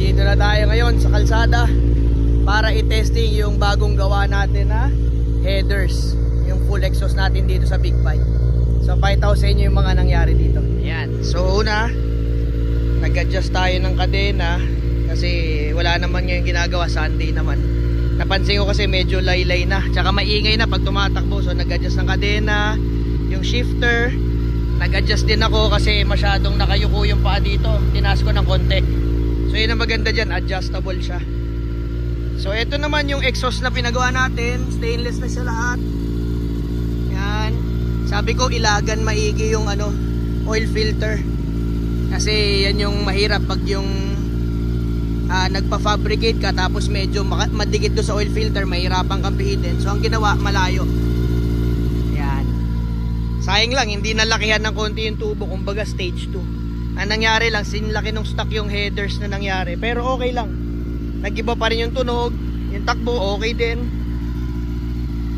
Nandito na tayo ngayon sa kalsada para i-testing yung bagong gawa natin na headers. Yung full exhaust natin dito sa Big Bike. So pakita ko sa inyo yung mga nangyari dito. Ayan. So una, nag-adjust tayo ng kadena kasi wala naman ngayon ginagawa Sunday naman. Napansin ko kasi medyo laylay na. Tsaka maingay na pag tumatakbo. So nag-adjust ng kadena, yung shifter. Nag-adjust din ako kasi masyadong nakayuko yung paa dito. Tinaas ko ng konti. So yun ang maganda dyan, adjustable siya. So ito naman yung exhaust na pinagawa natin. Stainless na siya lahat. Yan. Sabi ko ilagan maigi yung ano, oil filter. Kasi yan yung mahirap pag yung ah, nagpa-fabricate ka tapos medyo madikit do sa oil filter, mahirapan kang pihitin. So ang ginawa, malayo. Yan. Sayang lang, hindi nalakihan ng konti yung tubo, kumbaga stage 2. Ang nangyari lang, sinlaki nung stock yung headers na nangyari. Pero okay lang. Nag-iba pa rin yung tunog, yung takbo, okay din.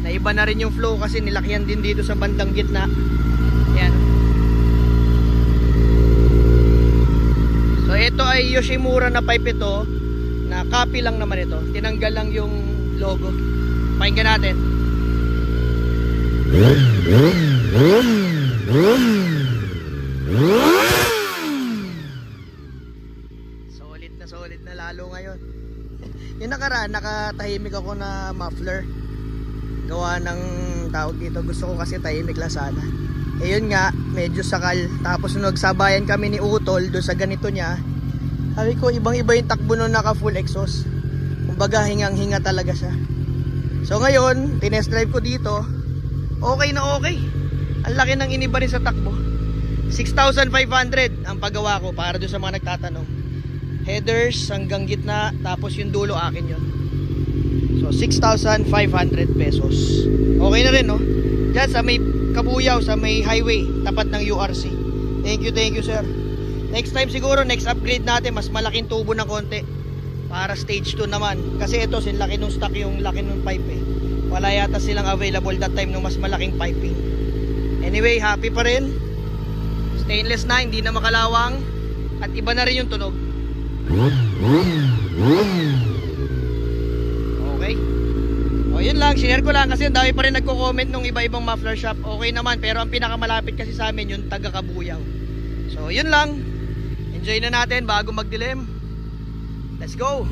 Naiba na rin yung flow kasi nilakihan din dito sa bandang gitna. Yan. So ito ay Yoshimura na pipe ito na copy lang naman ito. Tinanggal lang yung logo. Pakinggan natin. Solid na solid na lalo ngayon. yung nakaraan, nakatahimik ako na muffler. Gawa ng tawag dito. Gusto ko kasi tahimik lang sana. Eh yun nga, medyo sakal. Tapos nung nagsabayan kami ni Utol doon sa ganito niya, sabi ko ibang iba yung takbo nung naka full exhaust. Kumbaga hingang hinga talaga siya. So ngayon, tinest drive ko dito. Okay na okay. Ang laki ng iniba rin sa takbo. 6,500 ang paggawa ko para doon sa mga nagtatanong. Headers hanggang gitna, tapos yung dulo akin yon. So 6,500 pesos. Okay na rin, no? Diyan sa may Kabuyaw, sa may highway, tapat ng URC. Thank you, thank you, sir. Next time siguro, next upgrade natin, mas malaking tubo ng konti. Para stage 2 naman. Kasi ito, sinlaki nung stock yung laki nung pipe eh. Wala yata silang available that time nung mas malaking piping. Anyway, happy pa rin. Stainless na, hindi na makalawang. At iba na rin yung tunog. Okay. O yun lang, sinare ko lang kasi ang dami pa rin nagko-comment nung iba-ibang muffler shop. Okay naman, pero ang pinakamalapit kasi sa amin yung taga Kabuyaw. So yun lang. Enjoy na natin bago magdilim. Let's go!